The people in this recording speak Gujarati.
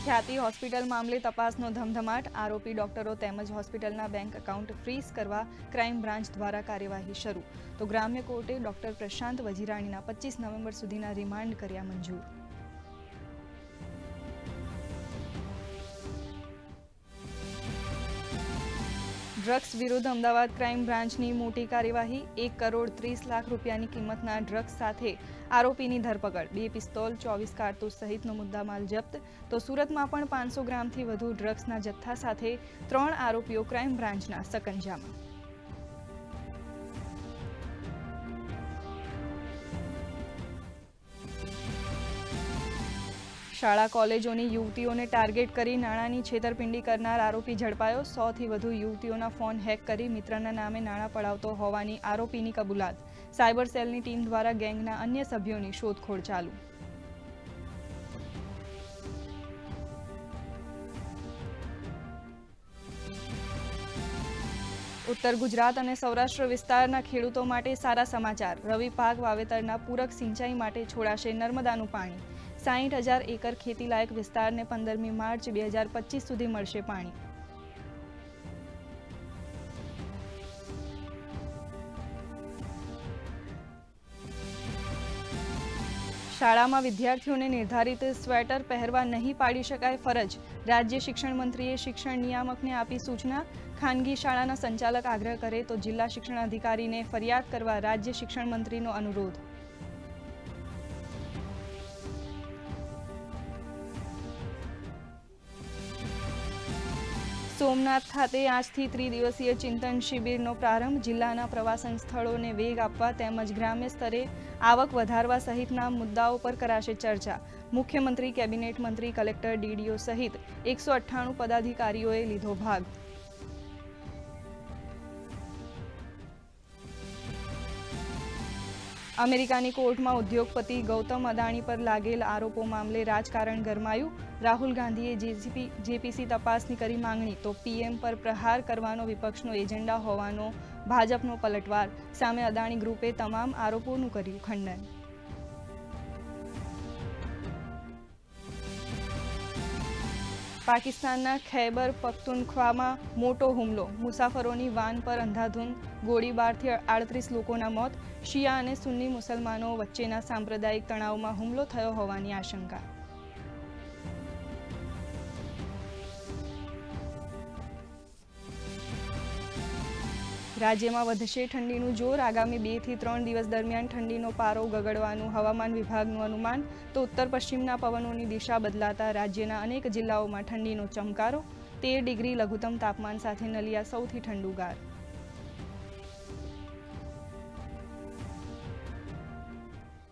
ખ્યાતિ હોસ્પિટલ મામલે તપાસનો ધમધમાટ. આરોપી ડોક્ટરો તેમજ હોસ્પિટલના બેંક એકાઉન્ટ ફ્રીઝ કરવા ક્રાઇમ બ્રાન્ચ દ્વારા કાર્યવાહી શરૂ. તો ગ્રામ્ય કોર્ટે ડોક્ટર પ્રશાંત વજીરાણીના પચીસ નવેમ્બર સુધીના રિમાન્ડ કર્યા મંજૂર. ડ્રગ્સ વિરુદ્ધ અમદાવાદ ક્રાઇમ બ્રાન્ચની મોટી કાર્યવાહી, એક કરોડ ત્રીસ લાખ રૂપિયાની કિંમતના ડ્રગ્સ સાથે આરોપીની ધરપકડ. બે પિસ્તોલ, ચોવીસ કારતૂસ સહિતનો મુદ્દામાલ જપ્ત. તો સુરતમાં પણ પાંચસો ગ્રામથી વધુ ડ્રગ્સના જથ્થા સાથે ત્રણ આરોપીઓ ક્રાઇમ બ્રાન્ચના સકંજામાં. શાળા, કોલેજોની યુવતીઓને ટાર્ગેટ કરી નાણાંની છેતરપિંડી કરનાર આરોપી ઝડપાયો. સોથી વધુ યુવતીઓના ફોન હેક કરી મિત્રના નામે નાણાં પડાવતો હોવાની આરોપીની કબૂલાત. સાયબર સેલની ટીમ દ્વારા ગેંગના અન્ય સભ્યોની શોધખોળ ચાલુ. ઉત્તર ગુજરાત અને સૌરાષ્ટ્ર વિસ્તારના ખેડૂતો માટે સારા સમાચાર. રવિ પાક વાવેતરના પૂરક સિંચાઈ માટે છોડાશે નર્મદાનું પાણી. સાહીઠ હજાર એકર ખેતીલાયક વિસ્તારને પંદરમી માર્ચ બે હજાર પચીસ સુધી મળશે પાણી. શાળામાં વિદ્યાર્થીઓને નિર્ધારિત સ્વેટર પહેરવા નહીં પાડી શકાય ફરજ, રાજ્ય શિક્ષણ મંત્રીએ શિક્ષણ નિયામકને આપી સૂચના. ખાનગી શાળાના સંચાલક આગ્રહ કરે તો જિલ્લા શિક્ષણ અધિકારીને ફરિયાદ કરવા રાજ્ય શિક્ષણ મંત્રીનો અનુરોધ. સોમનાથ ખાતે આજથી ત્રિદિવસીય ચિંતન શિબિરનો પ્રારંભ. જિલ્લાના પ્રવાસન સ્થળોને વેગ આપવા તેમજ ગ્રામ્ય સ્તરે આવક વધારવા સહિતના મુદ્દાઓ પર કરાશે ચર્ચા. મુખ્યમંત્રી, કેબિનેટ મંત્રી, કલેક્ટર, ડીડીઓ સહિત એકસો અઠ્ઠાણું પદાધિકારીઓએ લીધો ભાગ. અમેરિકાની કોર્ટમાં ઉદ્યોગપતિ ગૌતમ અદાણી પર લાગેલ આરોપો મામલે રાજકારણ ગરમાયું. રાહુલ ગાંધીએ જેસીપી, જેપીસી તપાસની કરી માંગણી તો પીએમ પર પ્રહાર કરવાનો વિપક્ષનો એજન્ડા હોવાનો ભાજપનો પલટવાર. સામે અદાણી ગ્રુપે તમામ આરોપોનું કર્યું ખંડન. પાકિસ્તાનના ખૈબર પખ્તુનખ્વામાં મોટો હુમલો. મુસાફરોની વાન પર અંધાધૂંધ ગોળીબારથી આડત્રીસ લોકોના મોત, શિયા અને સુન્ની મુસલમાનો વચ્ચેના સાંપ્રદાયિક તણાવમાં હુમલો થયો હોવાની આશંકા. રાજ્યમાં વધશે ઠંડીનું જોર. આગામી બેથી ત્રણ દિવસ દરમિયાન ઠંડીનો પારો ગગડવાનું, હવામાન વિભાગનું અનુમાન તો ઉત્તર પશ્ચિમના પવનોની દિશા બદલાતા રાજ્યના અનેક જિલ્લાઓમાં ઠંડીનો ચમકારો. તેર ડિગ્રી લઘુત્તમ તાપમાન સાથે નલિયા સૌથી ઠંડુગાર.